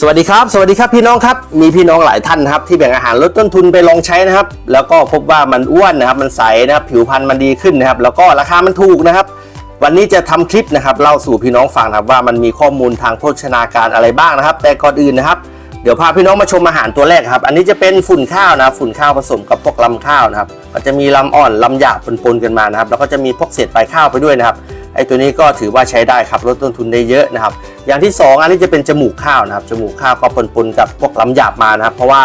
สวัสดีครับ สวัสดีครับพี่น้องครับ มีพี่น้องหลายท่านครับที่แบ่งอาหารลดต้นทุนไปลองใช้นะครับ แล้วก็พบว่ามันอ้วนนะครับ มันใสนะครับ ผิวพรรณมันดีขึ้นนะครับ แล้วก็ราคามันถูกนะครับ วันนี้จะทำคลิปนะครับเล่าสู่พี่น้องฟังนะครับว่ามันมีข้อมูลทางโภชนาการอะไรบ้างนะครับ แต่ก่อนอื่นนะครับ เดี๋ยวพาพี่น้องมาชมอาหารตัวแรกครับ อันนี้จะเป็นฝุ่นข้าวนะฝุ่นข้าวผสมกับพวกลำข้าวนะครับ ก็จะมีลำอ่อนลำหยาบปนๆกันมานะครับ แล้วก็จะมีพวกเศษปลายข้าวไปด้วยนะครับ ไอ้ตัวนี้ก็ถือว่าใช้ได้ครับลดต้นทุนได้เยอะนะครับ อย่างที่ 2 อันนี้จะเป็นจมูกข้าวนะครับจมูกข้าวก็ปนๆกับพวกลำหยาบมานะครับ เพราะว่า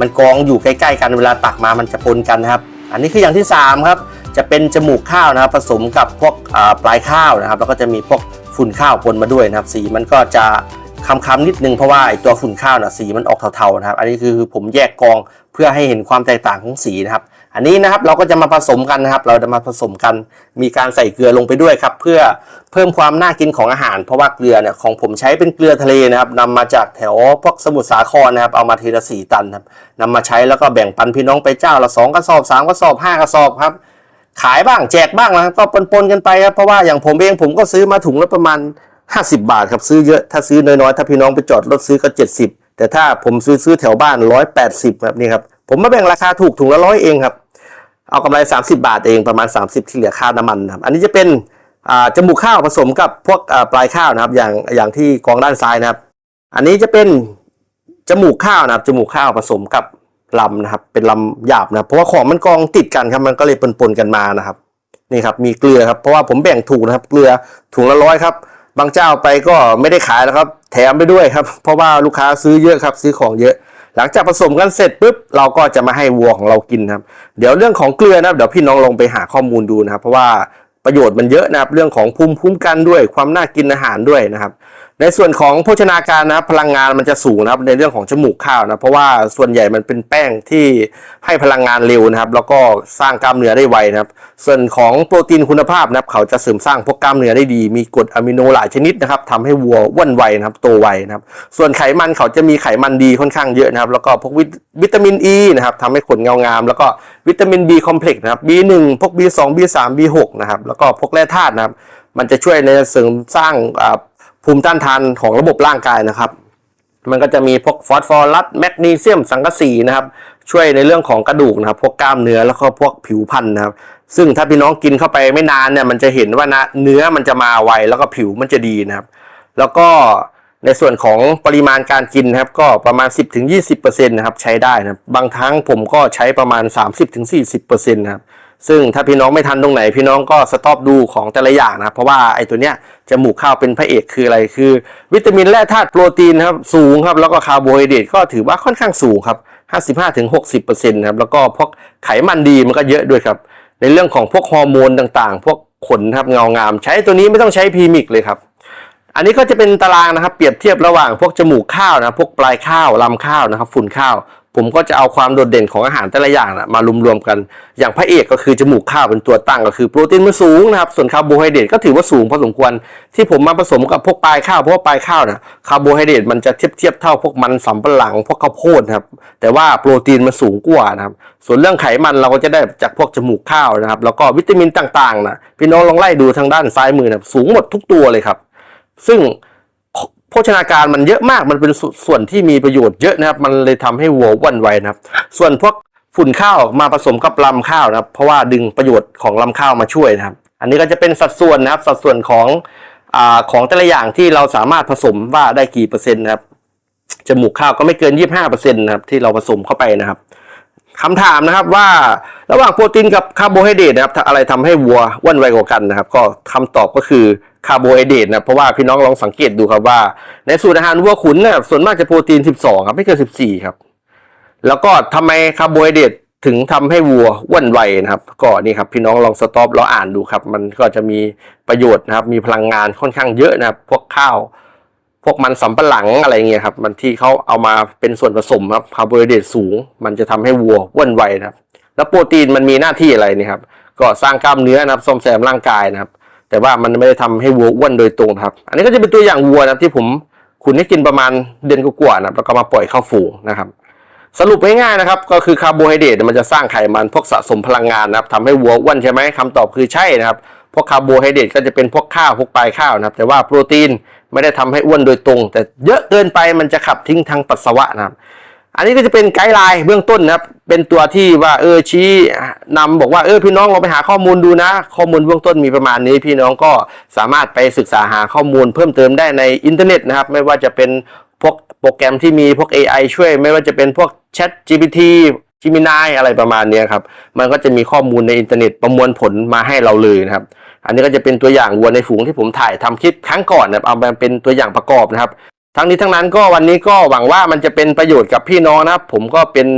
มันกองอยู่ใกล้ๆกันเวลาตักมามันจะปนกันนะครับ อันนี้คืออย่างที่ 3 ครับ จะเป็นจมูกข้าวนะครับ ผสมกับพวกปลายข้าวนะครับ แล้วก็จะมีพวกฝุ่นข้าวปนมาด้วยนะครับ สีมันก็จะคำๆนิดนึงเพราะว่าไอตัวฝุ่นข้าวนะสีมันออกเทาๆนะครับ อันนี้คือผมแยกกองเพื่อให้เห็นความแตกต่างของสีนะครับ อันนี้นะครับเราก็จะมาผสมกันนะครับ เราจะมาผสมกันมีการใส่เกลือลงไปด้วยครับ เพื่อเพิ่มความน่ากินของอาหาร เพราะว่าเกลือเนี่ยของผมใช้เป็นเกลือทะเลนะครับนำมาจากแถวพวกสมุทรสาครนะครับ เอามาทีละสี่ตันครับนำมาใช้แล้วก็แบ่งปันพี่น้องไปเจ้าละสองกระสอบสามกระสอบห้ากระสอบครับ ขายบ้างแจกบ้างนะครับก็ปนๆกันไปครับเพราะว่าอย่างผมเองผมก็ซื้อมาถุงละประมาณ 50 บาทครับซื้อเยอะถ้าซื้อน้อยๆถ้าพี่น้องไปจอดรถซื้อก็ 70 แต่ถ้าผมซื้อซื้อแถวบ้าน 180ครับนี่ครับผมมาแบ่งราคาถูกถุงละร้อยเองครับ เอากำไร 30 บาทเองประมาณ 30 ที่เหลือค่าน้ำมันนะครับอันนี้จะเป็นจมูกข้าวผสมกับพวกปลายข้าวนะครับ อย่างอย่างที่กองด้านซ้ายนะครับ อันนี้จะเป็นจมูกข้าวนะครับจมูกข้าวผสมกับลำนะครับ เป็นลำหยาบนะครับเพราะว่าของมันกองติดกันครับมันก็เลยปนๆกันมานะครับนี่ครับมีเกลือครับเพราะว่าผมแบ่งถูกนะครับ เกลือถุงละร้อยครับบางเจ้าไปก็ไม่ได้ขายนะครับ แถมไปด้วยครับ เพราะว่าลูกค้าซื้อเยอะครับ ซื้อของเยอะ หลังจากผสมกันเสร็จปุ๊บเราก็จะมาให้วัวของเรากินครับ เดี๋ยวเรื่องของเกลือนะครับเดี๋ยวพี่น้องลองไปหาข้อมูลดูนะครับ เพราะว่าประโยชน์มันเยอะนะครับ เรื่องของภูมิคุ้มกันด้วยความน่ากินอาหารด้วยนะครับ ในส่วนของโภชนาการนะครับพลังงานมันจะสูงนะครับในเรื่องของจมูกข้าวนะเพราะว่าส่วนใหญ่มันเป็นแป้งที่ให้พลังงานเร็วนะครับ แล้วก็สร้างกล้ามเนื้อได้ไวนะครับ ส่วนของโปรตีนคุณภาพนะครับ เขาจะเสริมสร้างพวกกล้ามเนื้อได้ดี มีกรดอะมิโนหลายชนิดนะครับทำให้วัวอ้วนไวนะครับโตไวนะครับ ส่วนไขมันเขาจะมีไขมันดีค่อนข้างเยอะนะครับ แล้วก็พวกวิตวิตามินอ e ีนะครับทำให้ขนเงางาม แล้วก็วิตามิน B คอมเพล็กซ์นะครับ B1 พวก B2 B3 B6 นะครับแล้วก็พวกแร่ธาตุนะครับมันจะช่วยในเสริมสร้างอ่า ภูมิต้านทานของระบบร่างกายนะครับ มันก็จะมีพวกฟอสฟอรัสแมกนีเซียมสังกะสีนะครับช่วยในเรื่องของกระดูกนะครับ พวกกล้ามเนื้อแล้วก็พวกผิวพรรณนะครับ ซึ่งถ้าพี่น้องกินเข้าไปไม่นานเนี่ยมันจะเห็นว่านะเนื้อมันจะมาไวแล้วก็ผิวมันจะดีนะครับ แล้วก็ในส่วนของปริมาณการกินนะครับ ก็ประมาณ 10-20%นะครับใช้ได้นะครับ บางครั้งผมก็ใช้ประมาณ 30-40%นะครับ ซึ่งถ้าพี่น้องไม่ทันตรงไหน พี่น้องก็สต็อปดูของแต่ละอย่างนะเพราะว่าไอ้ตัวเนี้ยจมูกข้าวเป็นพระเอกคืออะไรคือ วิตามินแร่ธาตุโปรตีนครับสูงครับแล้วก็คาร์โบไฮเดรตก็ถือว่าค่อนข้างสูงครับ55-60%นะครับแล้วก็พวกไขมันดีมันก็เยอะด้วยครับ ในเรื่องของพวกฮอร์โมนต่างๆ พวกขนครับเงางาม ใช้ตัวนี้ไม่ต้องใช้พรีมิกเลยครับอันนี้ก็จะเป็นตารางนะครับเปรียบเทียบระหว่างพวกจมูกข้าวนะพวกปลายข้าวลำข้าวนะครับ ฝุ่นข้าว ผมก็จะเอาความโดดเด่นของอาหารแต่ละอย่างนะมารวมๆกัน อย่างพระเอกก็คือจมูกข้าวเป็นตัวตั้งก็คือโปรตีนมันสูงนะครับ ส่วนคาร์โบไฮเดรตก็ถือว่าสูงพอสมควร ที่ผมมาผสมกับพวกปลายข้าวเพราะว่าปลายข้าวนะคาร์โบไฮเดรตมันจะเทียบเทียบเท่าพวกมันสำปะหลังพวกข้าวโพดครับ แต่ว่าโปรตีนมันสูงกว่านะครับ ส่วนเรื่องไขมันเราก็จะได้จากพวกจมูกข้าวนะครับ แล้วก็วิตามินต่างๆนะพี่น้องลองไล่ดูทางด้านซ้ายมือนะสูงหมดทุกตัวเลยครับ ซึ่ง ชนาการมันเยอะมากมันเป็นส่วนที่มีประโยชน์เยอะนะครับ มันเลยทำให้วัวอ้วนไวนะครับ ส่วนพวกฝุ่นข้าวมาผสมกับลำข้าวนะครับ เพราะว่าดึงประโยชน์ของลำข้าวมาช่วยนะครับ อันนี้ก็จะเป็นสัดส่วนนะครับ สัดส่วนของอของแต่ละอย่างที่เราสามารถผสมว่าได้กี่เปอร์เซ็นต์นะครับจมูกข้าวก็ไม่เกิน 25%นะครับที่เราผสมเข้าไปนะครับคำถามนะครับว่าระหว่างโปรตีนกับคาร์โบไฮเดรตนะครับอะไรทำให้วัวอ้วนไวกว่ากันนะครับ ก็คำตอบก็คือ คาร์โบไฮเดรตนะเพราะว่าพี่น้องลองสังเกตดูครับว่า ในสูตรอาหารวัวขุนเนี่ยส่วนมากจะโปรตีน 12 ครับ ไม่เกิน 14 ครับ แล้วก็ทำไมคาร์โบไฮเดรตถึงทำให้วัวอ้วนไวนะครับ ก็นี่ครับพี่น้องลองสต็อปแล้วอ่านดูครับ มันก็จะมีประโยชน์นะครับ มีพลังงานค่อนข้างเยอะนะครับ พวกข้าว พวกมันสำปะหลังอะไรเงี้ยครับ มันที่เขาเอามาเป็นส่วนผสมครับคาร์โบไฮเดรตสูง มันจะทำให้วัวอ้วนไวนะครับ แล้วโปรตีนมันมีหน้าที่อะไรนี่ครับ ก็สร้างกล้ามเนื้อนะครับซ่อมแซมร่างกายนะครับ แต่ว่ามันไม่ได้ทำให้วัวอ้วนโดยตรงครับ อันนี้ก็จะเป็นตัวอย่างวัวนะที่ผมขุนให้กินประมาณเดือนกว่าๆนะแล้วก็มาปล่อยเข้าฝูงนะครับ สรุปง่ายๆนะครับ ก็คือคาร์โบไฮเดรตมันจะสร้างไขมันพวกสะสมพลังงานนะครับทำให้วัวอ้วนใช่ไหมคำตอบคือใช่นะครับพวกคาร์โบไฮเดรตก็จะเป็นพวกข้าวพวกปลายข้าวนะครับ แต่ว่าโปรตีนไม่ได้ทำให้อ้วนโดยตรง แต่เยอะเกินไปมันจะขับทิ้งทางปัสสาวะนะครับ อันนี้ก็จะเป็นไกด์ไลน์เบื้องต้นนะครับ เป็นตัวที่ว่าเออชี้นำบอกว่าเออพี่น้องลองไปหาข้อมูลดูนะ ข้อมูลเบื้องต้นมีประมาณนี้ พี่น้องก็สามารถไปศึกษาหาข้อมูลเพิ่มเติมได้ในอินเทอร์เน็ตนะครับ ไม่ว่าจะเป็นพวกโปรแกรมที่มีพวก AI ช่วย ไม่ว่าจะเป็นพวก Chat GPT Gemini อะไรประมาณนี้ครับ มันก็จะมีข้อมูลในอินเทอร์เน็ตประมวลผลมาให้เราเลยนะครับอันนี้ก็จะเป็นตัวอย่างวัวในฝูงที่ผมถ่ายทำคลิปครั้งก่อนนะครับเอามาเป็นตัวอย่างประกอบนะครับ ทั้งนี้ทั้งนั้นก็วันนี้ก็หวังว่ามันจะเป็นประโยชน์กับพี่น้องนะครับ ผมก็เป็น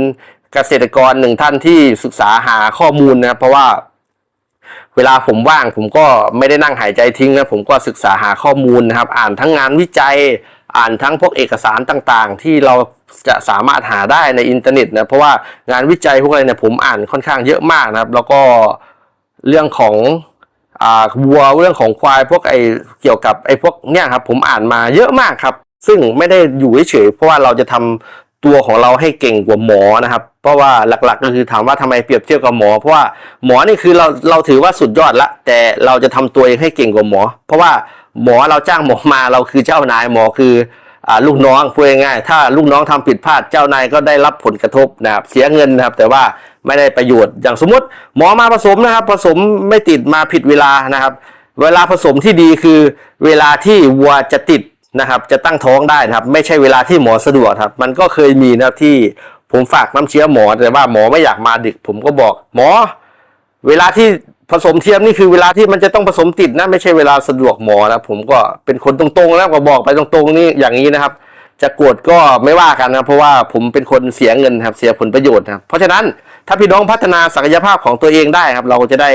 เกษตรกรหนึ่งท่านที่ศึกษาหาข้อมูลนะครับเพราะว่าเวลาผมว่างผมก็ไม่ได้นั่งหายใจทิ้งนะผมก็ศึกษาหาข้อมูลนะครับ อ่านทั้งงานวิจัย อ่านทั้งพวกเอกสารต่างๆ ที่เราจะสามารถหาได้ในอินเทอร์เน็ตนะเพราะว่างานวิจัยพวกอะไรเนี่ยผมอ่านค่อนข้างเยอะมากนะครับ แล้วก็เรื่องของอ่าวัวเรื่องของควายพวกไอเกี่ยวกับไอพวกเนี่ยครับผมอ่านมาเยอะมากครับ ซึ่งไม่ได้อยู่เฉยเพราะว่าเราจะทำตัวของเราให้เก่งกว่าหมอนะครับ เพราะว่าหลักๆ ก็คือถามว่าทำไมเปรียบเทียบกับหมอ เพราะว่าหมอนี่คือเราเราถือว่าสุดยอดละ แต่เราจะทำตัวเองให้เก่งกว่าหมอ เพราะว่าหมอเราจ้างหมอมาเราคือเจ้านายหมอคืออลูกน้องพูดง่ายๆถ้าลูกน้องทำผิดพลาดเจ้านายก็ได้รับผลกระทบนะครับเสียเงินนะครับ แต่ว่าไม่ได้ประโยชน์อย่างสมมติ หมอมาผสมนะครับ ผสมไม่ติดมาผิดเวลานะครับ เวลาผสมที่ดีคือเวลาที่วัวจะติด นะครับจะตั้งท้องได้นะครับ ไม่ใช่เวลาที่หมอสะดวกครับ มันก็เคยมีนะครับที่ผมฝากน้ำเชื้อหมอแต่ว่าหมอไม่อยากมาดึก ผมก็บอก หมอ เวลาที่ผสมเทียมนี่คือเวลาที่มันจะต้องผสมติดนะ ไม่ใช่เวลาสะดวกหมอนะผมก็เป็นคนตรงๆนะก็บอกไปตรงๆนี่อย่างนี้นะครับ จะโกรธก็ไม่ว่ากันนะเพราะว่าผมเป็นคนเสียเงินครับเสียผลประโยชน์นะครับเพราะฉะนั้น ถ้าพี่น้องพัฒนาศักยภาพของตัวเองได้ครับ เราจะได้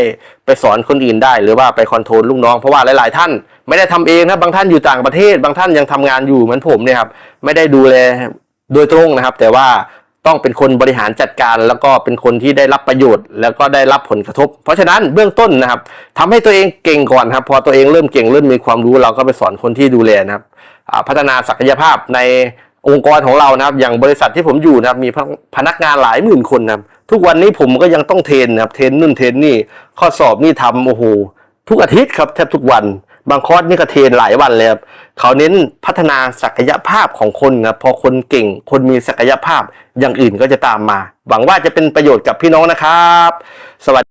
ไปสอนคนอื่นได้ หรือว่าไปคอนโทรลลูกน้องเพราะว่าหลาย ๆ ท่านไม่ได้ทำเองนะบางท่านอยู่ต่างประเทศ บางท่านยังทำงานอยู่เหมือนผมเนี่ยครับไม่ได้ดูแลโดยตรงนะครับ แต่ว่าต้องเป็นคนบริหารจัดการ แล้วก็เป็นคนที่ได้รับประโยชน์ แล้วก็ได้รับผลกระทบ เพราะฉะนั้นเบื้องต้นนะครับทำให้ตัวเองเก่งก่อนครับพอตัวเองเริ่มเก่งเริ่มมีความรู้เราก็ไปสอนคนที่ดูแลนะครับพัฒนาศักยภาพในองค์กรของเรานะครับ อย่างบริษัทที่ผมอยู่นะครับมีพนักงานหลายหมื่นคนนะครับ ทุกวันนี้ผมก็ยังต้องเทรนนะครับเทรนนู่นเทรนนี่ข้อสอบนี่ทำโอ้โหทุกอาทิตย์ครับแทบทุกวันบางคอร์สนี่ก็เทรนหลายวันเลยครับเขาเน้นพัฒนาศักยภาพของคนครับพอคนเก่ง คนมีศักยภาพอย่างอื่นก็จะตามมา หวังว่าจะเป็นประโยชน์กับพี่น้องนะครับ สวัสดี